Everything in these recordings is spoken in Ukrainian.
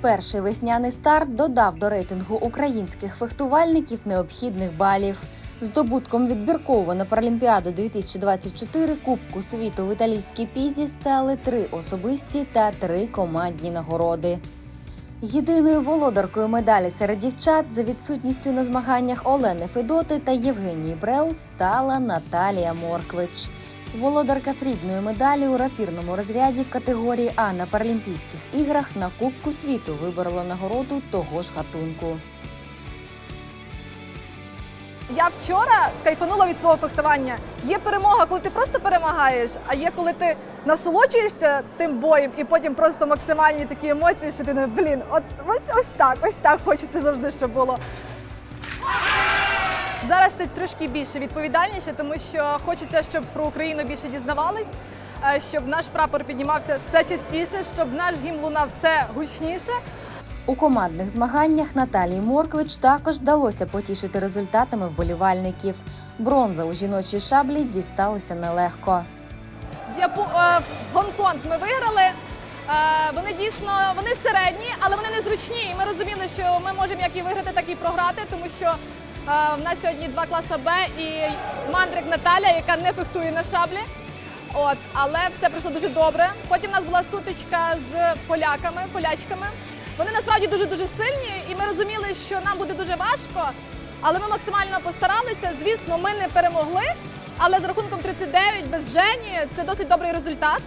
Перший весняний старт додав до рейтингу українських фехтувальників необхідних балів. Здобутком відбіркового на Паралімпіаду 2024 Кубку світу в італійській пізі стали три особисті та три командні нагороди. Єдиною володаркою медалі серед дівчат за відсутністю на змаганнях Олени Федоти та Євгенії Бреус стала Наталія Морквич. Володарка срібної медалі у рапірному розряді в категорії А на Паралімпійських іграх на Кубку світу виборола нагороду того ж гатунку. Я вчора кайфанула від свого фехтування. Є перемога, коли ти просто перемагаєш, а є коли ти насолоджуєшся тим боєм і потім просто максимальні такі емоції, що ти не блін, от ось ось так, ось так хочеться завжди, щоб було. Зараз це трошки більше відповідальніше, тому що хочеться, щоб про Україну більше дізнавались, е, щоб наш прапор піднімався все частіше, щоб наш гімн лунав все гучніше. У командних змаганнах Наталії Морквич також вдалося потішити результатами вболівальників. Бронза у жіночій шаблі дісталася нелегко. Япу... е, Гонконг ми виграли. Е, Вони дійсно вони середні, але вони незручні. І ми розуміли, що ми можемо як і виграти, так і програти, тому що в нас сьогодні два класа Б і мандрик Наталя, яка не фехтує на шаблі. От, але все пройшло дуже добре. Потім у нас була сутичка з поляками, полячками. Вони насправді дуже дуже сильні, і ми розуміли, що нам буде дуже важко. Але ми максимально постаралися. Звісно, ми не перемогли. Але з рахунком 39 без Жені це досить добрий результат.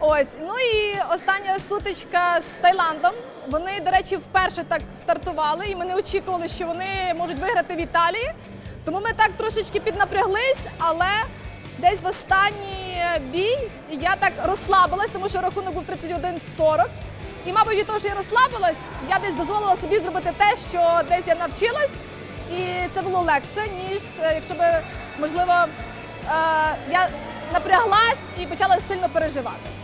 Ось ну і остання сутичка з Таїландом. Вони, до речі, вперше так стартували, і ми не очікували, що вони можуть виграти в Італії. Тому ми так трошечки піднапряглись, але десь в останній бій я так розслабилась, тому що рахунок був 31-40. І, мабуть, від того, що я розслабилась, я десь дозволила собі зробити те, що десь я навчилась, і це було легше, ніж е, якщо би, можливо, е, я напряглась і почала сильно переживати.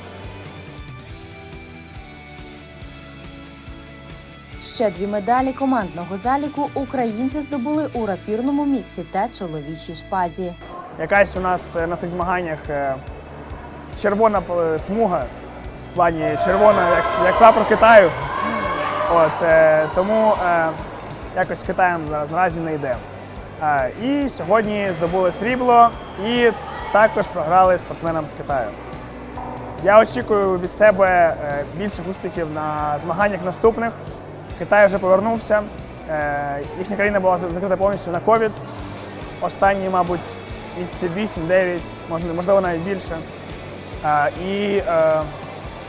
Ще дві медалі командного заліку українці здобули у рапірному міксі та чоловічій шпазі. Якась у нас е, на цих змаганнях е, червона е, смуга, в плані червона, як, як прапор Китаю. От, тому якось Китаєм наразі не йде. І сьогодні здобули срібло і також програли спортсменам з Китаю. Я очікую від себе більших успіхів на змаганнях наступних. Китай вже повернувся. Е, Їхня країна була за- закрита повністю на ковід. Останні, мабуть, місяців 8-9, можливо, можливо, навіть більше. Е, І е,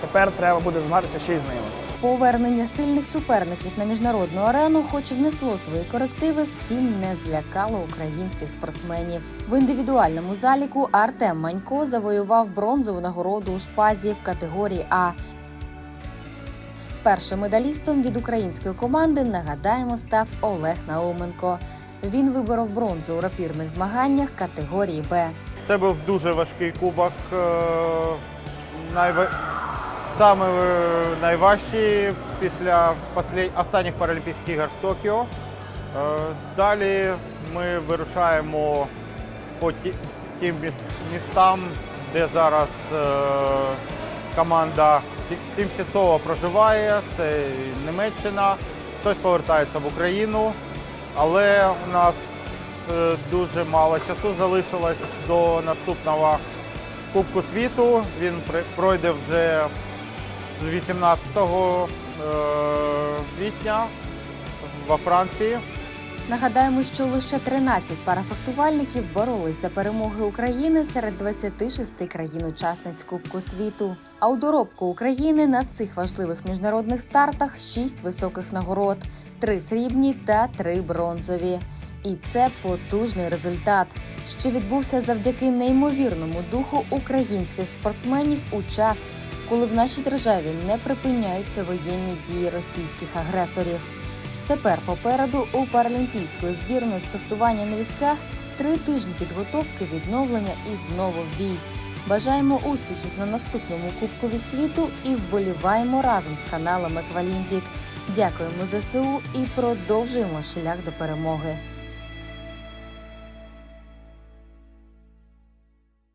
тепер треба буде змагатися ще й з ними. Повернення сильних суперників на міжнародну арену, хоч і внесло свої корективи, втім не злякало українських спортсменів. В індивідуальному заліку Артем Манько завоював бронзову нагороду у шпазі в категорії А. Першим медалістом від української команди нагадаємо став Олег Науменко. Він виборов бронзу у рапірних змаганнях категорії Б. Це був дуже важкий кубок. е, найва- Саме е, найважчий після останніх Паралімпійських ігор в Токіо. Е, Далі ми вирушаємо по тим містам, де зараз команда тимчасово проживає. Це Німеччина, хтось повертається в Україну, але у нас е, дуже мало часу залишилось до наступного Кубку світу. Він пройде вже з 18 е, квітня во Франції. Нагадаємо, що лише 13 парафехтувальників боролись за перемоги України серед 26 країн-учасниць Кубку світу. А у доробку України на цих важливих міжнародних стартах 6 високих нагород, 3 срібні та 3 бронзові. І це потужний результат, що відбувся завдяки неймовірному духу українських спортсменів у час, коли в нашій державі не припиняються воєнні дії російських агресорів. Тепер попереду у паралімпійської збірної з фехтування на візках три тижні підготовки, відновлення і знову в бій. Бажаємо успіхів на наступному Кубкові світу і вболіваємо разом з каналом Еквалімпік. Дякуємо ЗСУ і продовжуємо шлях до перемоги.